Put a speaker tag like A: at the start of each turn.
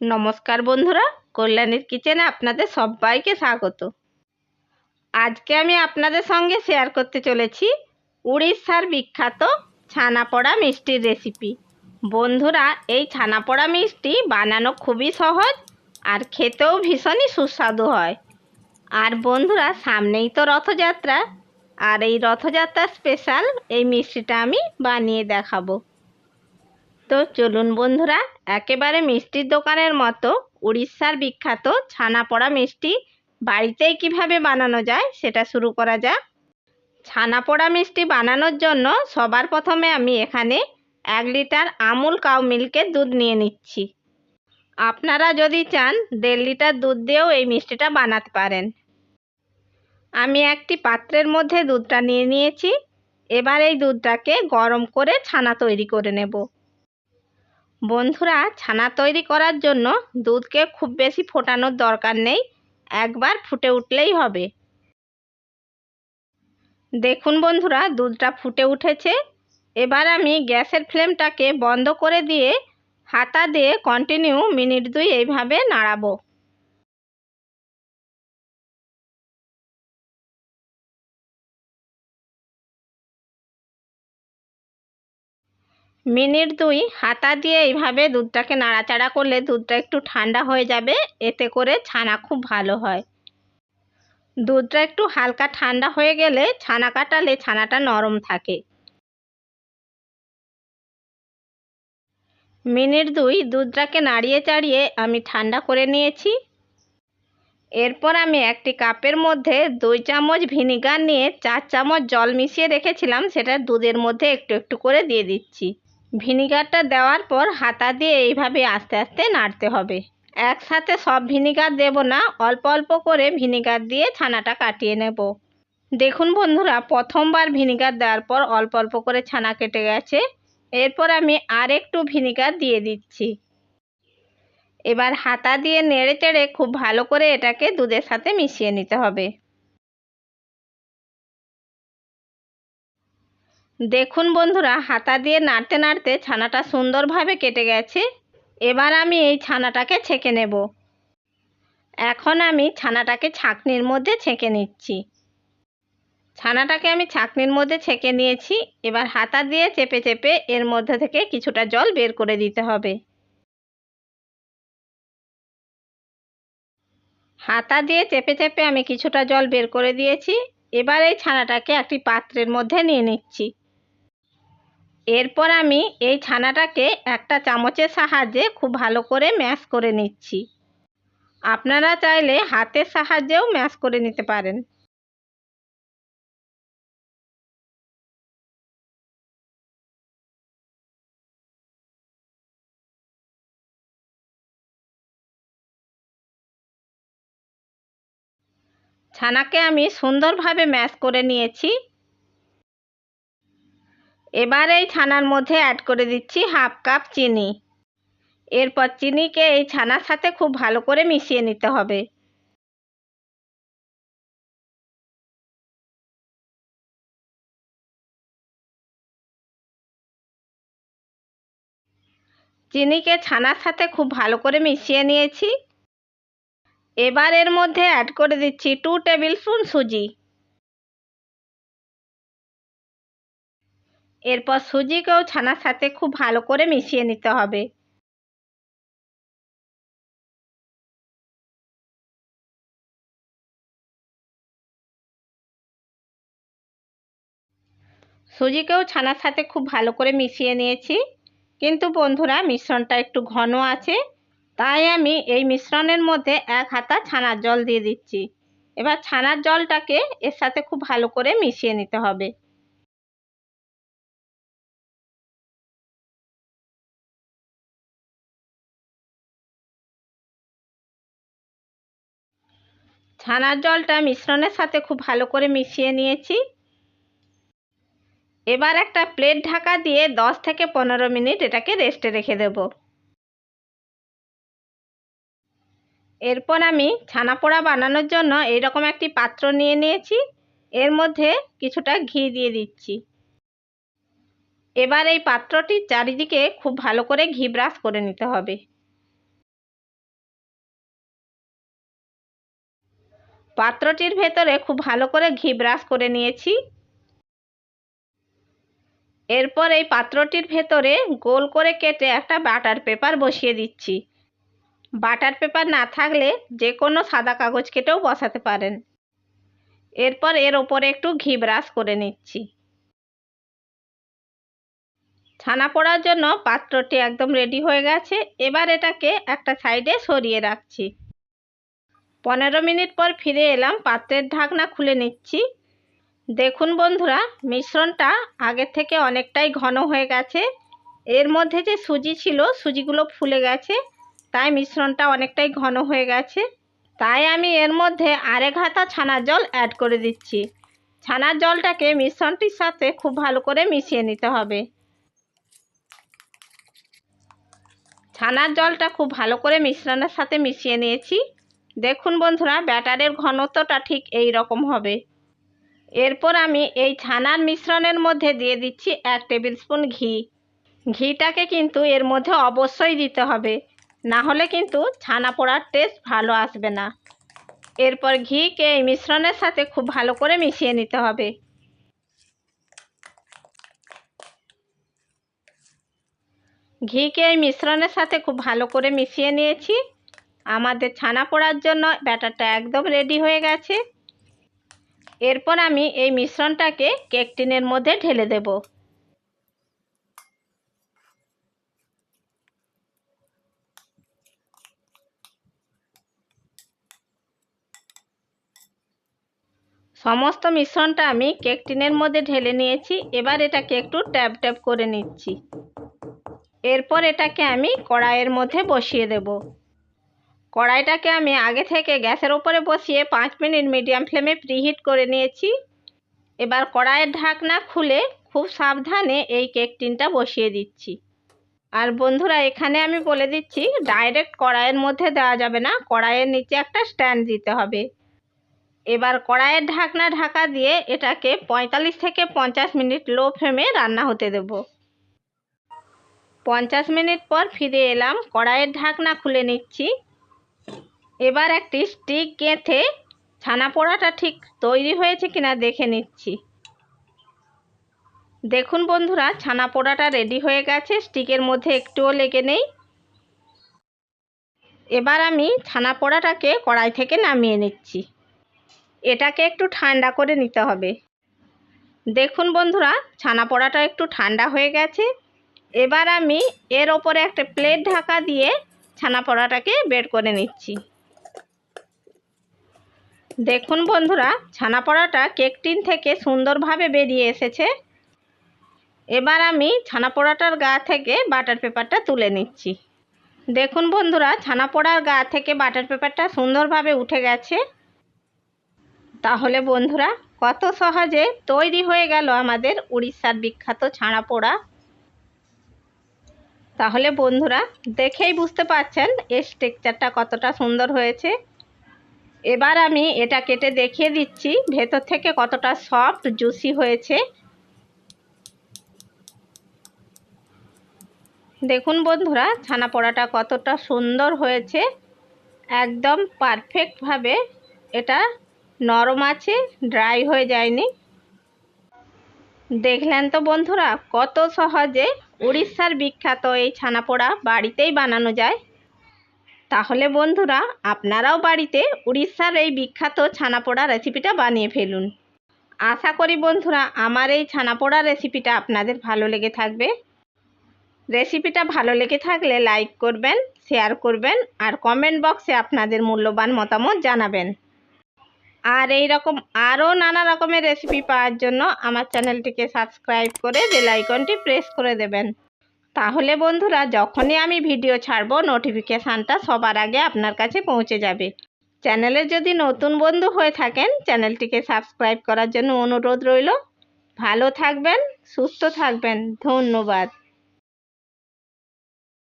A: নমস্কার বন্ধুরা, কল্যাণীর কিচেনে আপনাদের সবাইকে স্বাগত। আজকে আমি আপনাদের সঙ্গে শেয়ার করতে চলেছি উড়িষ্যার বিখ্যাত ছানাপোড়া মিষ্টির রেসিপি বন্ধুরা, এই ছানাপোড়া মিষ্টি বানানো খুবই সহজ আর খেতেও ভীষণই সুস্বাদু হয়। আর বন্ধুরা, সামনেই তো রথযাত্রা, আর এই রথযাত্রা স্পেশাল এই মিষ্টিটা আমি বানিয়ে দেখাবো। তো চলুন বন্ধুরা, একেবারে মিষ্টির দোকানের মতো উড়িষ্যার বিখ্যাত ছানা পড়া মিষ্টি বাড়িতেই কীভাবে বানানো যায় সেটা শুরু করা যাক। ছানা পোড়া মিষ্টি বানানোর জন্য সবার প্রথমে আমি এখানে এক লিটার আমুল কাউ মিল্কের দুধ নিয়ে নিচ্ছি। আপনারা যদি চান, দেড় লিটার দুধ দিয়েও এই মিষ্টিটা বানাতে পারেন। আমি একটি পাত্রের মধ্যে দুধটা নিয়ে নিয়েছি। এবার এই দুধটাকে গরম করে ছানা তৈরি করে নেব। বন্ধুরা, ছানা তৈরি করার জন্য দুধকে খুব বেশি ফোটানোর দরকার নেই, একবার ফুটে উঠলেই হবে। দেখুন বন্ধুরা, দুধটা ফুটে উঠেছে। এবার আমি গ্যাসের ফ্লেমটাকে বন্ধ করে দিয়ে হাতা দিয়ে কন্টিনিউ মিনিট দুই এইভাবে নাড়াবো। মিনিট দুই হাতা দিয়ে এইভাবে দুধটাকে নাড়াচাড়া করলে দুধটা একটু ঠান্ডা হয়ে যাবে, এতে করে ছানা খুব ভালো হয়। দুধটা একটু হালকা ঠান্ডা হয়ে গেলে ছানা কাটালে ছানাটা নরম থাকে। মিনিট দুই দুধটাকে নাড়িয়ে চাড়িয়ে আমি ঠান্ডা করে নিয়েছি। এরপর আমি একটি কাপের মধ্যে দুই চামচ ভিনিগার নিয়ে চার চামচ জল মিশিয়ে রেখেছিলাম, সেটা দুধের মধ্যে একটু একটু করে দিয়ে দিচ্ছি। ভিনিগারটা দেওয়ার পর হাতা দিয়ে এইভাবে আস্তে আস্তে নাড়তে হবে। একসাথে সব ভিনিগার দেব না, অল্প অল্প করে ভিনিগার দিয়ে ছানাটা কাটিয়ে নেব। দেখুন বন্ধুরা, প্রথমবার ভিনিগার দেওয়ার পর অল্প অল্প করে ছানা কেটে গেছে। এরপর আমি আর একটু ভিনিগার দিয়ে দিচ্ছি। এবার হাতা দিয়ে নেড়ে চেড়ে খুব ভালো করে এটাকে দুধের সাথে মিশিয়ে নিতে হবে। দেখুন বন্ধুরা, হাতা দিয়ে নাড়তে নাড়তে ছানাটা সুন্দরভাবে কেটে গেছে। এবার আমি এই ছানাটাকে ছেঁকে নেব। এখন আমি ছানাটাকে ছাঁকনির মধ্যে ছেঁকে নিচ্ছি। ছানাটাকে আমি ছাঁকনির মধ্যে ছেঁকে নিয়েছি। এবার হাতা দিয়ে চেপে চেপে এর মধ্যে থেকে কিছুটা জল বের করে দিতে হবে। হাতা দিয়ে চেপে চেপে আমি কিছুটা জল বের করে দিয়েছি। এবার এই ছানাটাকে একটি পাত্রের মধ্যে নিয়ে নিচ্ছি। এরপর আমি এই ছানাটাকে একটা চামচের সাহায্যে খুব ভালো করে ম্যাশ করে নিচ্ছি। আপনারা চাইলে হাতের সাহায্যেও ম্যাশ করে নিতে পারেন। ছানাকে আমি সুন্দরভাবে ম্যাশ করে নিয়েছি। এবার এই ছানার মধ্যে অ্যাড করে দিচ্ছি হাফ কাপ চিনি। এরপর চিনিকে এই ছানার সাথে খুব ভালো করে মিশিয়ে নিতে হবে। চিনিকে ছানার সাথে খুব ভালো করে মিশিয়ে নিয়েছি। এবার এর মধ্যে অ্যাড করে দিচ্ছি টু টেবিল স্পুন সুজি। এরপর সুজিকেও ছানার সাথে খুব ভালো করে মিশিয়ে নিতে হবে। সুজিকেও ছানার সাথে খুব ভালো করে মিশিয়ে নিয়েছি। কিন্তু বন্ধুরা, মিশ্রণটা একটু ঘন আছে। তাই আমি এই মিশ্রণের মধ্যে এক হাতা ছানার জল দিয়ে দিচ্ছি। এবার ছানার জলটাকে এর সাথে খুব ভালো করে মিশিয়ে নিতে হবে। ছানার জলটা মিশ্রণের সাথে খুব ভালো করে মিশিয়ে নিয়েছি। এবার একটা প্লেট ঢাকা দিয়ে দশ থেকে পনেরো মিনিট এটাকে রেস্টে রেখে দেব। এরপর আমি ছানা পোড়া বানানোর জন্য এইরকম একটি পাত্র নিয়ে নিয়েছি। এর মধ্যে কিছুটা ঘি দিয়ে দিচ্ছি। এবার এই পাত্রটির চারিদিকে খুব ভালো করে ঘি ব্রাশ করে নিতে হবে। পাত্রটির ভেতরে খুব ভালো করে ঘি ব্রাশ করে নিয়েছি। এরপর এই পাত্রটির ভেতরে গোল করে কেটে একটা বাটার পেপার বসিয়ে দিচ্ছি। বাটার পেপার না থাকলে যে কোনো সাদা কাগজ কেটেও বসাতে পারেন। এরপর এর ওপরে একটু ঘি ব্রাশ করে নিচ্ছি। ছানা পোড়ার জন্য পাত্রটি একদম রেডি হয়ে গেছে। এবার এটাকে একটা সাইডে সরিয়ে রাখছি। পনেরো মিনিট পর ফিরে এলাম, পাত্রের ঢাকনা খুলে নিচ্ছি। দেখুন বন্ধুরা, মিশ্রণটা আগের থেকে অনেকটাই ঘন হয়ে গেছে। এর মধ্যে যে সুজি ছিল, সুজিগুলো ফুলে গেছে, তাই মিশ্রণটা অনেকটাই ঘন হয়ে গেছে। তাই আমি এর মধ্যে আরেক হাতা ছানার জল অ্যাড করে দিচ্ছি। ছানার জলটাকে মিশ্রণটির সাথে খুব ভালো করে মিশিয়ে নিতে হবে। ছানার জলটা খুব ভালো করে মিশ্রণের সাথে মিশিয়ে নিয়েছি। দেখুন বন্ধুরা, ব্যাটারের ঘনত্বটা ঠিক এই রকম হবে। এরপর আমি এই ছানার মিশ্রণের মধ্যে দিয়ে দিচ্ছি এক টেবিল স্পুন ঘি। ঘিটাকে কিন্তু এর মধ্যে অবশ্যই দিতে হবে, না হলে কিন্তু ছানা পোড়ার টেস্ট ভালো আসবে না। এরপর ঘিকে এই মিশ্রণের সাথে খুব ভালো করে মিশিয়ে নিতে হবে। ঘিকে এই মিশ্রণের সাথে খুব ভালো করে মিশিয়ে নিয়েছি। আমাদের ছানা পোড়ার জন্য ব্যাটারটা একদম রেডি হয়ে গেছে। এরপর আমি এই মিশ্রণটাকে কেক টিনের মধ্যে ঢেলে দেব। সমস্ত মিশ্রণটা আমি কেক টিনের মধ্যে ঢেলে নিয়েছি। এবার এটাকে একটু ট্যাপ ট্যাপ করে নিচ্ছি। এরপর এটাকে আমি কড়াইয়ের মধ্যে বসিয়ে দেব। কড়াইটাকে আমি আগে থেকে গ্যাসের ওপরে বসিয়ে পাঁচ মিনিট মিডিয়াম ফ্লেমে প্রিহিট করে নিয়েছি। এবার কড়াইয়ের ঢাকনা খুলে খুব সাবধানে এই কেক টিনটা বসিয়ে দিচ্ছি। আর বন্ধুরা, এখানে আমি বলে দিচ্ছি, ডাইরেক্ট কড়াইয়ের মধ্যে দেওয়া যাবে না, কড়াইয়ের নিচে একটা স্ট্যান্ড দিতে হবে। এবার কড়াইয়ের ঢাকনা ঢাকা দিয়ে এটাকে পঁয়তাল্লিশ থেকে পঞ্চাশ মিনিট লো ফ্লেমে রান্না হতে দেব। পঞ্চাশ মিনিট পর ফিরে এলাম, কড়াইয়ের ঢাকনা খুলে নিচ্ছি। এবার একটি স্টিক গেঁথে ছানা পোড়াটা ঠিক তৈরি হয়েছে কিনা দেখে নিচ্ছি। দেখুন বন্ধুরা, ছানা পোড়াটা রেডি হয়ে গেছে। স্টিকের মধ্যে একটুও লেগে নেই। এবার আমি ছানা পোড়াটাকে কড়াই থেকে নামিয়ে নিচ্ছি। এটাকে একটু ঠান্ডা করে নিতে হবে। দেখুন বন্ধুরা, ছানা পোড়াটা একটু ঠান্ডা হয়ে গেছে। এবার আমি এর ওপরে একটা প্লেট ঢাকা দিয়ে ছানা পোড়াটাকে বের করে নিচ্ছি। দেখুন বন্ধুরা ছানা পোড়াটা কেক টিন থেকে সুন্দরভাবে বেরিয়ে এসেছে। এবার আমি ছানা পোড়াটার গা থেকে বাটার পেপারটা তুলে নিচ্ছি। দেখুন বন্ধুরা ছানা পোড়ার গা থেকে বাটার পেপারটা সুন্দরভাবে উঠে গেছে। তাহলে বন্ধুরা, কত সহজে তৈরি হয়ে গেল আমাদের উড়িষ্যার বিখ্যাত ছানা পোড়া তাহলে বন্ধুরা, দেখেই বুঝতে পারছেন, এর টেক্সচারটা কতটা সুন্দর হয়েছে। এবার আমি এটা কেটে দেখিয়ে দিচ্ছি। ভেতর থেকে কতটা সফট জুসি হয়েছে। দেখুন বন্ধুরা, ছানা পোড়াটা কতটা সুন্দর হয়েছে। একদম পারফেক্টভাবে এটা নরম আছে ড্রাই হয়ে যায়নি। দেখলেন তো বন্ধুরা, কত সহজে উড়িষ্যার বিখ্যাত এই ছানাপোড়া বাড়িতেই বানানো যায়। তাহলে বন্ধুরা, আপনারাও বাড়িতে উড়িষ্যার এই বিখ্যাত ছানাপোড়া রেসিপিটা বানিয়ে ফেলুন। আশা করি বন্ধুরা, আমার এই ছানাপোড়া রেসিপিটা আপনাদের ভালো লেগে থাকবে। রেসিপিটা ভালো লেগে থাকলে লাইক করবেন, শেয়ার করবেন, আর কমেন্ট বক্সে আপনাদের মূল্যবান মতামত জানাবেন। আর এই রকম আরও নানা রকমের রেসিপি পাওয়ার জন্য আমার চ্যানেলটিকে সাবস্ক্রাইব করে বেল আইকনটি প্রেস করে দেবেন। তাহলে বন্ধুরা, যখনই আমি ভিডিও ছাড়ব নোটিফিকেশানটা সবার আগে আপনার কাছে পৌঁছে যাবে। চ্যানেলে যদি নতুন বন্ধু হয়ে থাকেন, চ্যানেলটিকে সাবস্ক্রাইব করার জন্য অনুরোধ রইল। ভালো থাকবেন, সুস্থ থাকবেন। ধন্যবাদ।